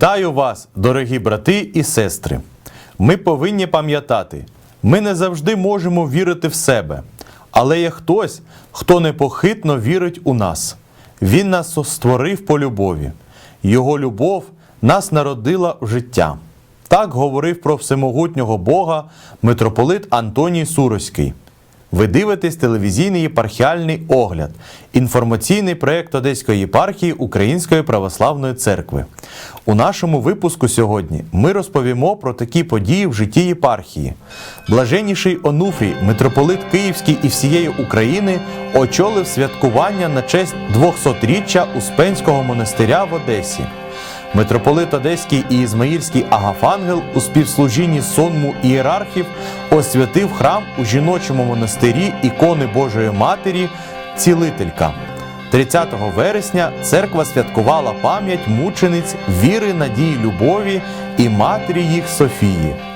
Вітаю вас, дорогі брати і сестри. Ми повинні пам'ятати, ми не завжди можемо вірити в себе, але є хтось, хто непохитно вірить у нас. Він нас створив по любові. Його любов нас народила в життя. Так говорив про всемогутнього Бога митрополит Антоній Суроський. Ви дивитесь телевізійний єпархіальний огляд, інформаційний проєкт Одеської єпархії Української православної церкви. У нашому випуску сьогодні ми розповімо про такі події в житті єпархії. Блаженніший Онуфрій, митрополит Київський і всієї України, очолив святкування на честь 200-річчя Успенського монастиря в Одесі. Митрополит Одеський і Ізмаїльський Агафангел у співслужінні сонму ієрархів освятив храм у жіночому монастирі ікони Божої Матері Цілителька. 30 вересня церква святкувала пам'ять мучениць віри, надії, любові і матері їх Софії. –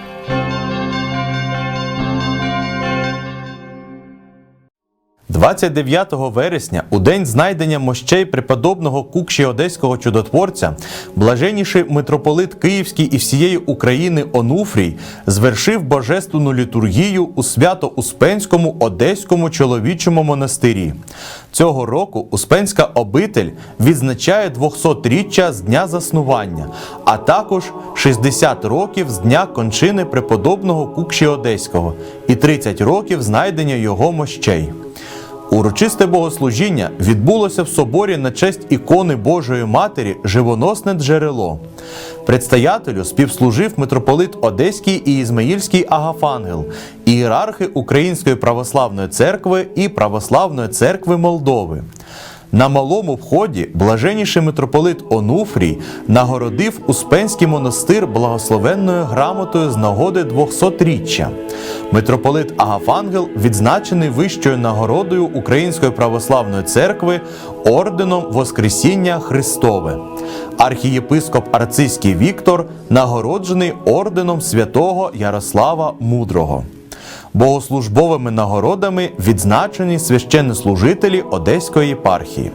29 вересня, у день знайдення мощей преподобного Кукші Одеського чудотворця, блаженніший митрополит Київський і всієї України Онуфрій звершив божественну літургію у свято-успенському Одеському чоловічому монастирі. Цього року Успенська обитель відзначає 200-річчя з дня заснування, а також 60 років з дня кончини преподобного Кукші Одеського і 30 років знайдення його мощей. Урочисте богослужіння відбулося в соборі на честь ікони Божої Матері Живоносне джерело. Предстоятелю співслужив митрополит Одеський і Ізмаїльський Агафангел, ієрархи Української православної церкви і Православної церкви Молдови. На малому вході блаженніший митрополит Онуфрій нагородив Успенський монастир благословенною грамотою з нагоди 200-річчя. Митрополит Агафангел відзначений вищою нагородою Української православної церкви орденом Воскресіння Христове. Архієпископ Арцизький Віктор нагороджений орденом святого Ярослава Мудрого. Богослужбовими нагородами відзначені священнослужителі Одеської єпархії.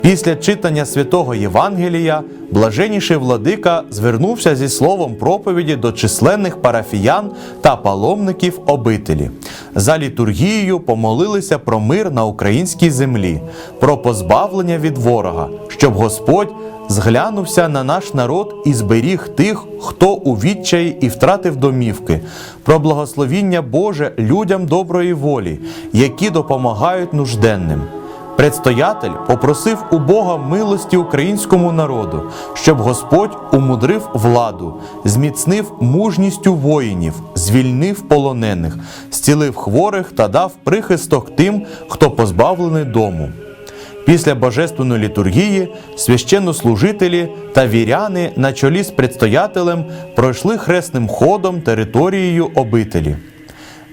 Після читання святого Євангелія блаженніший владика звернувся зі словом проповіді до численних парафіян та паломників обителі. За літургією помолилися про мир на українській землі, про позбавлення від ворога, щоб Господь зглянувся на наш народ і зберіг тих, хто у відчаї і втратив домівки, про благословіння Боже людям доброї волі, які допомагають нужденним. Предстоятель попросив у Бога милості українському народу, щоб Господь умудрив владу, зміцнив мужністю воїнів, звільнив полонених, зцілив хворих та дав прихисток тим, хто позбавлений дому. Після божественної літургії священнослужителі та віряни на чолі з предстоятелем пройшли хресним ходом територією обителі.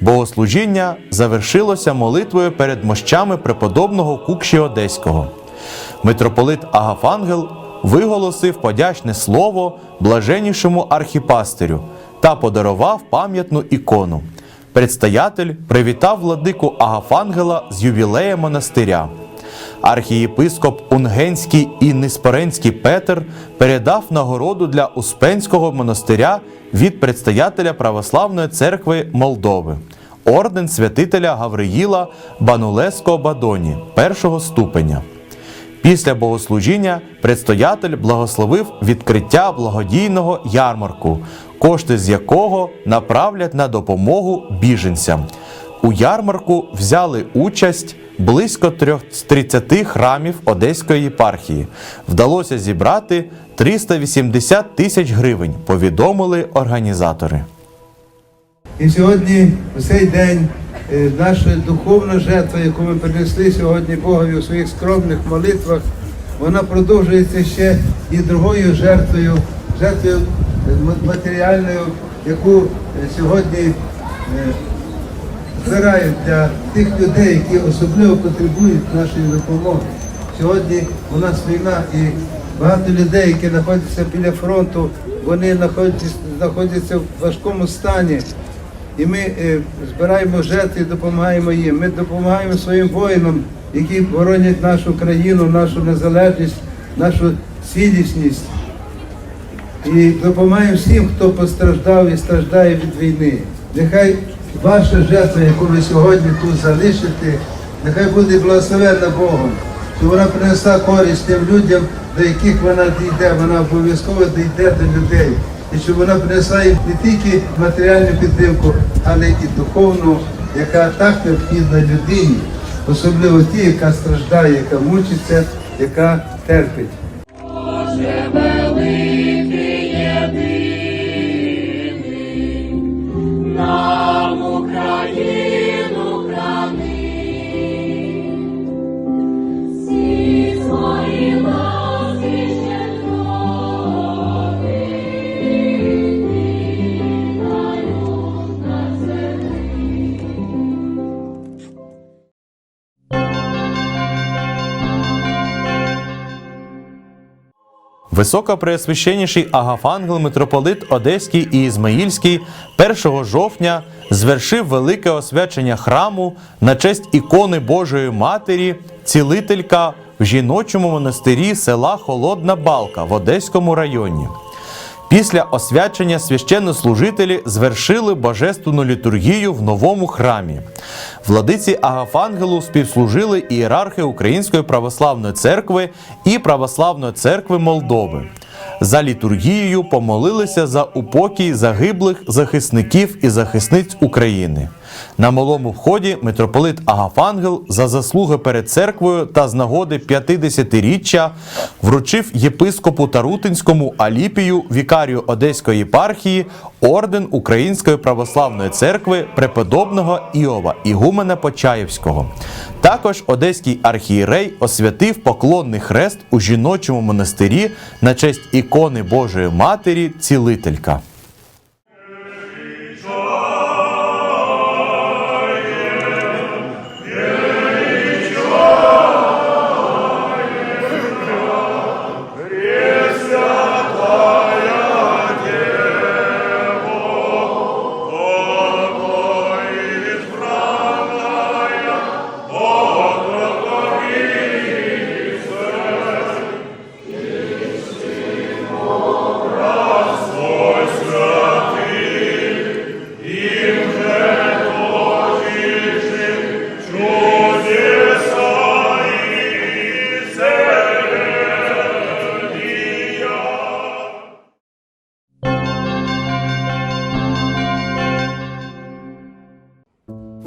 Богослужіння завершилося молитвою перед мощами преподобного Кукші Одеського. Митрополит Агафангел виголосив подячне слово блаженнішому архіпастирю та подарував пам'ятну ікону. Предстоятель привітав владику Агафангела з ювілеєм монастиря. Архієпископ Унгенський і Неспоренський Петр передав нагороду для Успенського монастиря від предстоятеля Православної церкви Молдови, орден святителя Гавриїла Банулеско Бадоні першого ступеня. Після богослужіння предстоятель благословив відкриття благодійного ярмарку, кошти з якого направлять на допомогу біженцям. У ярмарку взяли участь близько 30 храмів Одеської єпархії. Вдалося зібрати 380 тисяч гривень, повідомили організатори. І сьогодні, у цей день, е, наша духовна жертва, яку ми принесли сьогодні Богові у своїх скромних молитвах, вона продовжується ще і другою жертвою, жертвою е, матеріальною, яку е, сьогодні збирають для тих людей, які особливо потребують нашої допомоги. Сьогодні у нас війна і багато людей, які знаходяться біля фронту, вони знаходяться, знаходяться в важкому стані. І ми е, збираємо жертви допомагаємо їм. Ми допомагаємо своїм воїнам, які боронять нашу країну, нашу незалежність, нашу цілісність. і допомагаємо всім, хто постраждав і страждає від війни. Нехай ваша жертва, яку ви сьогодні тут залишите, нехай буде благословенна Богом, щоб вона принесла користь тим людям, до яких вона дійде, вона обов'язково дійде до людей. І щоб вона принесла їм не тільки матеріальну підтримку, але і духовну, яка так необхідна людині, особливо ті, яка страждає, яка мучиться, яка терпить. Високопреосвященніший Агафангел митрополит Одеський і Ізмаїльський 1 жовтня звершив велике освячення храму на честь ікони Божої Матері, цілителька в жіночому монастирі села Холодна Балка в Одеському районі. Після освячення священнослужителі звершили божественну літургію в новому храмі. Владиці Агафангелу співслужили ієрархи Української православної церкви і Православної церкви Молдови. За літургією помолилися за упокій загиблих захисників і захисниць України. На малому вході митрополит Агафангел за заслуги перед церквою та з нагоди 50-річчя вручив єпископу Тарутинському Аліпію, вікарію Одеської єпархії, орден Української православної церкви преподобного Іова Ігумена Почаївського. Також одеський архієрей освятив поклонний хрест у жіночому монастирі на честь ікони Божої Матері Цілителька. –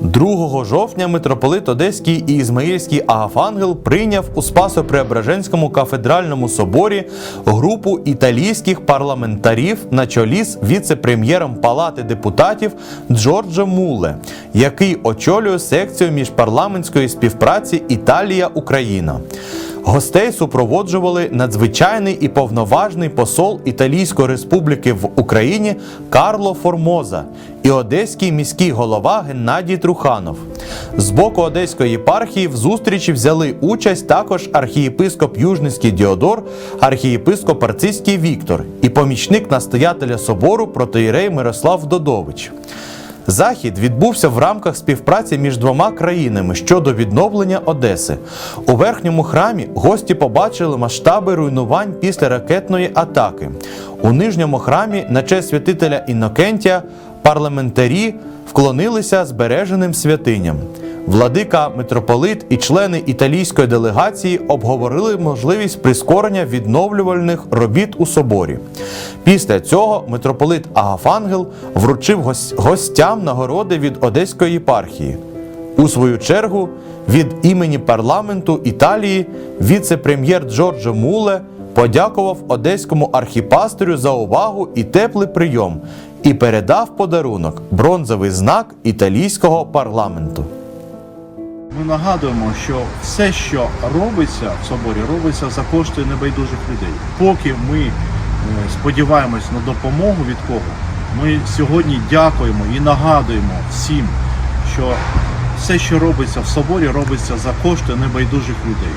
2 жовтня митрополит Одеський і Ізмаїльський Агафангел прийняв у Спасо-Преображенському кафедральному соборі групу італійських парламентарів на чолі з віце-прем'єром Палати депутатів Джорджо Муле, який очолює секцію міжпарламентської співпраці Італія-Україна. Гостей супроводжували надзвичайний і повноважний посол Італійської республіки в Україні Карло Формоза і одеський міський голова Геннадій Труханов. З боку Одеської єпархії в зустрічі взяли участь також архієпископ Южницький Діодор, архієпископ Арцизький Віктор і помічник настоятеля собору протоїрей Мирослав Додович. Захід відбувся в рамках співпраці між двома країнами щодо відновлення Одеси. У верхньому храмі гості побачили масштаби руйнувань після ракетної атаки. У нижньому храмі на честь святителя Інокентія, парламентарі вклонилися збереженим святиням. Владика, митрополит і члени італійської делегації обговорили можливість прискорення відновлювальних робіт у соборі. Після цього митрополит Агафангел вручив гос- гостям нагороди від Одеської єпархії. У свою чергу, від імені парламенту Італії віце-прем'єр Джорджо Муле подякував одеському архіпасторю за увагу і теплий прийом і передав подарунок бронзовий знак італійського парламенту. Ми нагадуємо, що все, що робиться в соборі, робиться за кошти небайдужих людей. Поки ми е, сподіваємось на допомогу від кого, ми сьогодні дякуємо і нагадуємо всім, що все, що робиться в соборі, робиться за кошти небайдужих людей.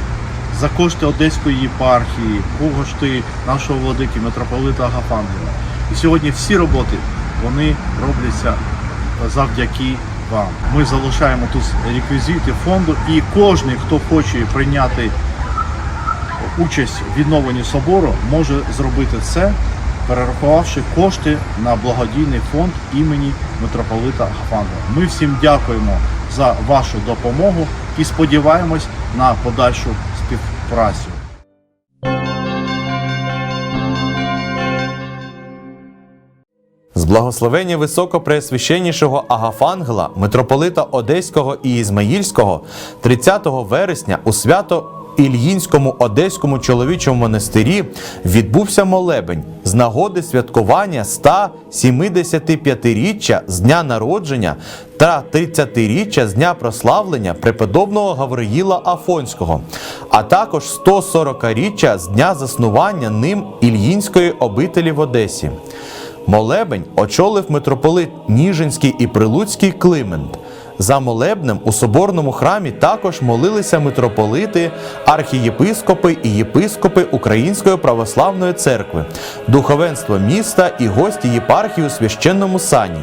За кошти Одеської єпархії, кошти нашого владики, митрополита Агафангела. І сьогодні всі роботи вони робляться завдяки вам. Ми залишаємо тут реквізити фонду, і кожен, хто хоче прийняти участь в відновленні собору, може зробити це перерахувавши кошти на благодійний фонд імені митрополита Гафангела. Ми всім дякуємо за вашу допомогу і сподіваємось на подальшу співпрацю. Благословення високопреосвященнішого Агафангела, митрополита Одеського і Ізмаїльського, 30 вересня у свято Ільїнському Одеському чоловічому монастирі відбувся молебень з нагоди святкування 175-річчя з дня народження та 30-річчя з дня прославлення преподобного Гавриїла Афонського, а також 140-річчя з дня заснування ним Ільїнської обителі в Одесі. Молебень очолив митрополит Ніжинський і Прилуцький Климент. За молебнем у соборному храмі також молилися митрополити, архієпископи і єпископи Української православної церкви, духовенство міста і гості єпархії у священному сані.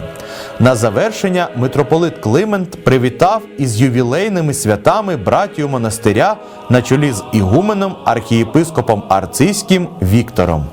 На завершення митрополит Климент привітав із ювілейними святами братію монастиря на чолі з ігуменом архієпископом Арцизьким Віктором.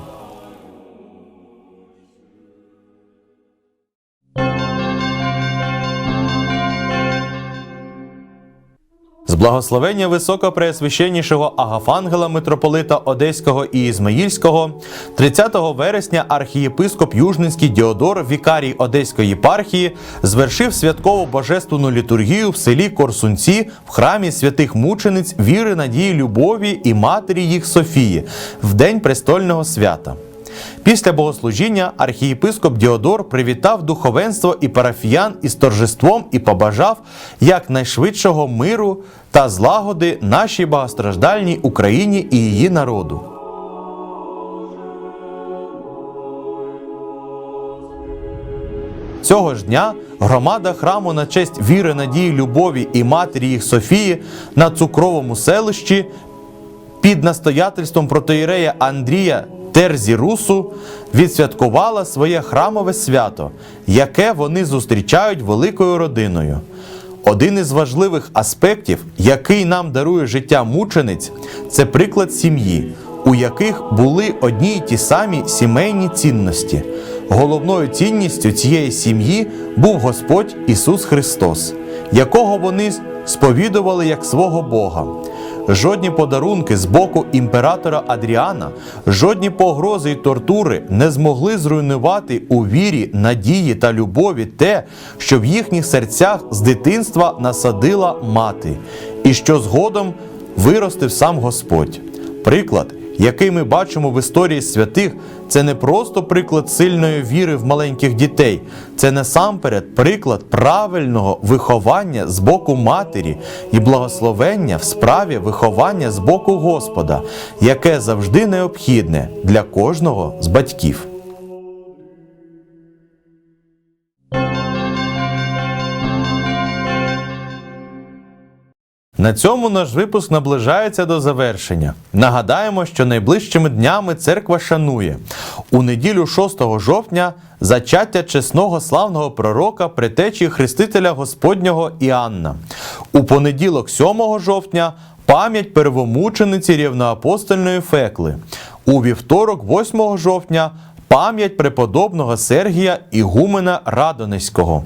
Благословення високопреосвященнішого Агафангела митрополита Одеського і Ізмаїльського 30 вересня архієпископ Южненський Діодор, вікарій Одеської єпархії, звершив святкову божественну літургію в селі Корсунці в храмі святих мучениць віри, надії, любові і матері їх Софії в день престольного свята. Після богослужіння архієпископ Діодор привітав духовенство і парафіян із торжеством і побажав якнайшвидшого миру та злагоди нашій багатостраждальній Україні і її народу. Цього ж дня громада храму на честь віри, надії, любові і матері їх Софії на цукровому селищі під настоятельством протоїрея Андрія Терзірусу відсвяткувала своє храмове свято, яке вони зустрічають великою родиною. Один із важливих аспектів, який нам дарує життя мучениць, це приклад сім'ї, у яких були одні й ті самі сімейні цінності. Головною цінністю цієї сім'ї був Господь Ісус Христос, якого вони сповідували як свого Бога. Жодні подарунки з боку імператора Адріана, жодні погрози й тортури не змогли зруйнувати у вірі, надії та любові те, що в їхніх серцях з дитинства насадила мати, і що згодом виростив сам Господь. Приклад, який ми бачимо в історії святих, це не просто приклад сильної віри в маленьких дітей, це насамперед приклад правильного виховання з боку матері і благословення в справі виховання з боку Господа, яке завжди необхідне для кожного з батьків. На цьому наш випуск наближається до завершення. Нагадаємо, що найближчими днями церква шанує у неділю 6 жовтня зачаття чесного славного пророка притечі Хрестителя Господнього Іанна. У понеділок 7 жовтня пам'ять первомучениці рівноапостольної Фекли. У вівторок, 8 жовтня, пам'ять преподобного Сергія Ігумена Радонеського.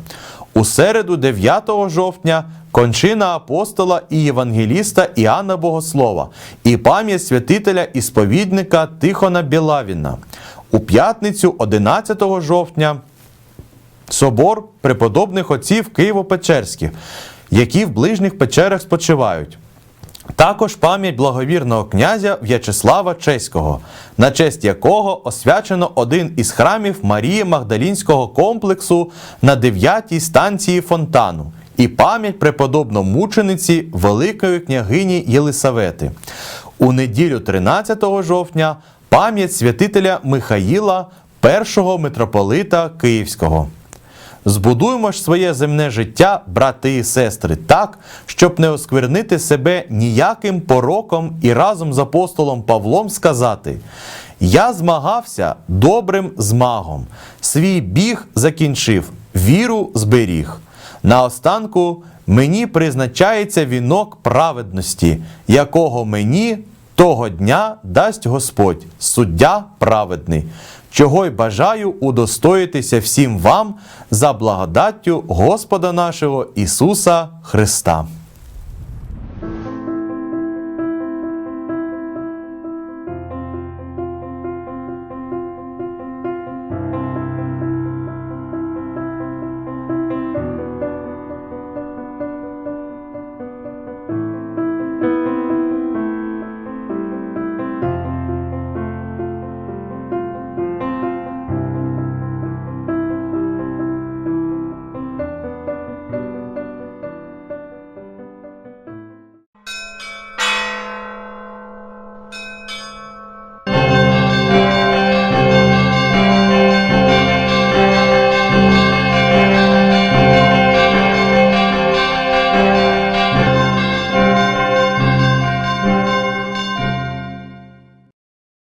У середу, 9 жовтня, кончина апостола і євангеліста Іоанна Богослова і пам'ять святителя і сповідника Тихона Білавіна. У п'ятницю, 11 жовтня, собор преподобних отців Києво-Печерських, які в ближніх печерах спочивають. Також пам'ять благовірного князя В'ячеслава Чеського, на честь якого освячено один із храмів Марії Магдалінського комплексу на 9-й станції фонтану, і пам'ять преподобно-мучениці Великої княгині Єлисавети. У неділю 13 жовтня пам'ять святителя Михаїла, першого митрополита Київського. Збудуймо ж своє земне життя, брати і сестри, так, щоб не осквернити себе ніяким пороком і разом з апостолом Павлом сказати: Я змагався добрим змагом, свій біг закінчив, віру зберіг. Наостанку мені призначається вінок праведності, якого мені Того дня дасть Господь, суддя праведний, чого й бажаю удостоїтися всім вам за благодаттю Господа нашого Ісуса Христа.